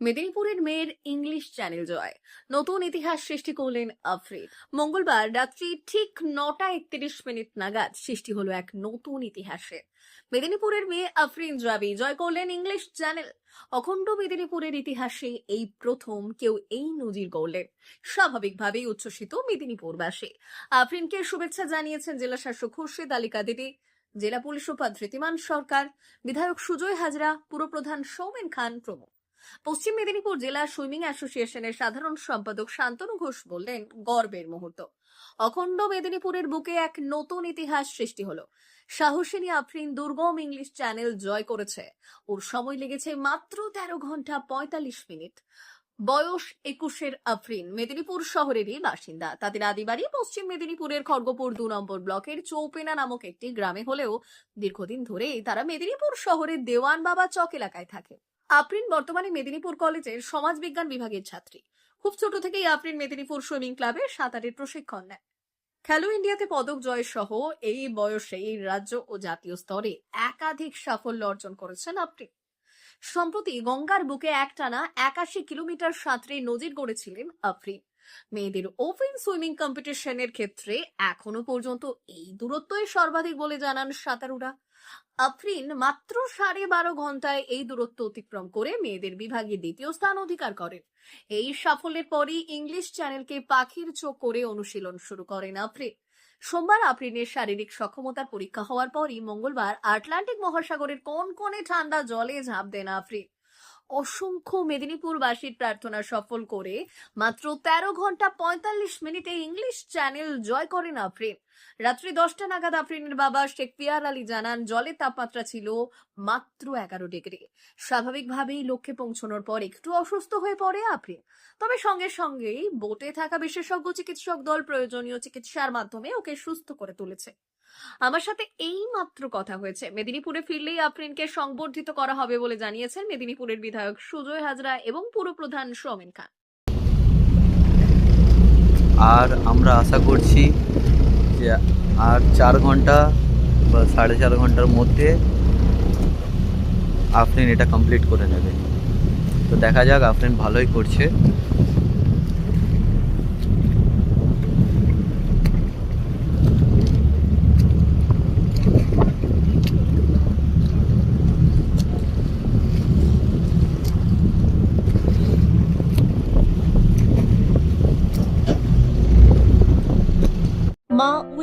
মেদিনীপুরের মেয়ের English channel জয়। নতুন ইতিহাস সৃষ্টি করলেন আফরিন মঙ্গলবার রাত্রি ঠিক নটা একত্রিশ মিনিট নাগাদ সৃষ্টি হলো এক নতুন ইতিহাসের মেদিনীপুরের মেয়ে আফরিন জাবি জয় করলেন ইংলিশ চ্যানেল অখণ্ড মেদিনীপুরের ইতিহাসে এই প্রথম কেউ এই নজির গড়লেন। স্বাভাবিকভাবেই উচ্ছ্বসিত মেদিনীপুরবাসী। আফরিনকে শুভেচ্ছা জানিয়েছেন জেলা শাসক খুরশিদ আলী কাদেরি, জেলা পুলিশ উপাধ ধৃতিমান সরকার, বিধায়ক সুজয় হাজরা, পুরপ্রধান সৌমেন খান প্রমুখ। পশ্চিম মেদিনীপুর জেলা সুইমিং অ্যাসোসিয়েশনের সাধারণ সম্পাদক শান্তনু ঘোষ বললেন, গর্বের মুহূর্ত। অখণ্ড মেদিনীপুরের বুকে এক নতুন ইতিহাস সৃষ্টি হলো। সাহসিনী আফরিন দুর্গম ইংলিশ চ্যানেল জয় করেছে। ওর সময় লেগেছে মাত্র তেরো ঘণ্টা পঁয়তাল্লিশ মিনিট। বয়স একুশের আফরিন মেদিনীপুর শহরেরই বাসিন্দা। তাদের আদিবাড়ি পশ্চিম মেদিনীপুরের খড়গপুর দু নম্বর ব্লকের চৌপেনা নামক একটি গ্রামে হলেও দীর্ঘদিন ধরেই তারা মেদিনীপুর শহরের দেওয়ান বাবা চক এলাকায় থাকে। আফরিন বর্তমানে মেদিনীপুর কলেজের সমাজবিজ্ঞান বিভাগের ছাত্রী। খুব ছোট থেকেই আফরিন মেদিনীপুর সুইমিং ক্লাবে সাঁতারের প্রশিক্ষণ নেয়। খেলো ইন্ডিয়াতে পদক জয় সহ এই বয়সে এই রাজ্য ও জাতীয় স্তরে একাধিক সাফল্য অর্জন করেছেন আফরিন সম্প্রতি গঙ্গার বুকে একটানা একাশি কিলোমিটার সাঁতরে নজির গড়েছিলেন আফরিন মেয়েদের ওপেন সুইমিং কম্পিটিশনের ক্ষেত্রে এখনও পর্যন্ত এই দূরত্বই সর্বাধিক বলে জানান সাঁতারুরা। আফরিন মাত্র সাড়ে বারো ঘন্টায় এই দূরত্ব অতিক্রম করে মেয়েদের বিভাগে দ্বিতীয় স্থান অধিকার করেন। এই সাফল্যের পরই ইংলিশ চ্যানেলকে পাখির চোখ করে অনুশীলন শুরু করেন আফরিন। সোমবার আফরিনের শারীরিক সক্ষমতার পরীক্ষা হওয়ার পরই মঙ্গলবার আটলান্টিক মহাসাগরের কোন কোণে ঠান্ডা জলে ঝাঁপ দেন আফরিন। অসংখ্য মেদিনীপুরবাসীর প্রার্থনা সফল করে মাত্র তেরো ঘণ্টা পঁয়তাল্লিশ মিনিটে ইংলিশ চ্যানেল জয় করেন আফরিন। রাত্রি দশটা নাগাদ আফরিনের বাবা শেখ পিয়ার আলী জানান জলের তাপমাত্রা ছিল মাত্র এগারো ডিগ্রি। স্বাভাবিকভাবেই লক্ষ্যে পৌঁছানোর পর একটু অসুস্থ হয়ে পড়ে আফরিন। তবে সঙ্গে সঙ্গেই বোটে থাকা বিশেষজ্ঞ চিকিৎসক দল প্রয়োজনীয় চিকিৎসার মাধ্যমে ওকে সুস্থ করে তুলেছে। আমার সাথে এই মাত্র কথা হয়েছে। মেদিনীপুরে ফিরলেই আফরিনকে সংবর্ধিত করা হবে বলে জানিয়েছেন মেদিনীপুরের বিধায়ক সুজয় হাজরা এবং পুরপ্রধান সৌমেন খান। আর আমরা আশা করছি যে আর চার ঘণ্টা বা সাড়ে চার ঘণ্টার মধ্যে আফরিন এটা কমপ্লিট করে নেবে। তো দেখা যাক, আফরিন ভালোই করছে মা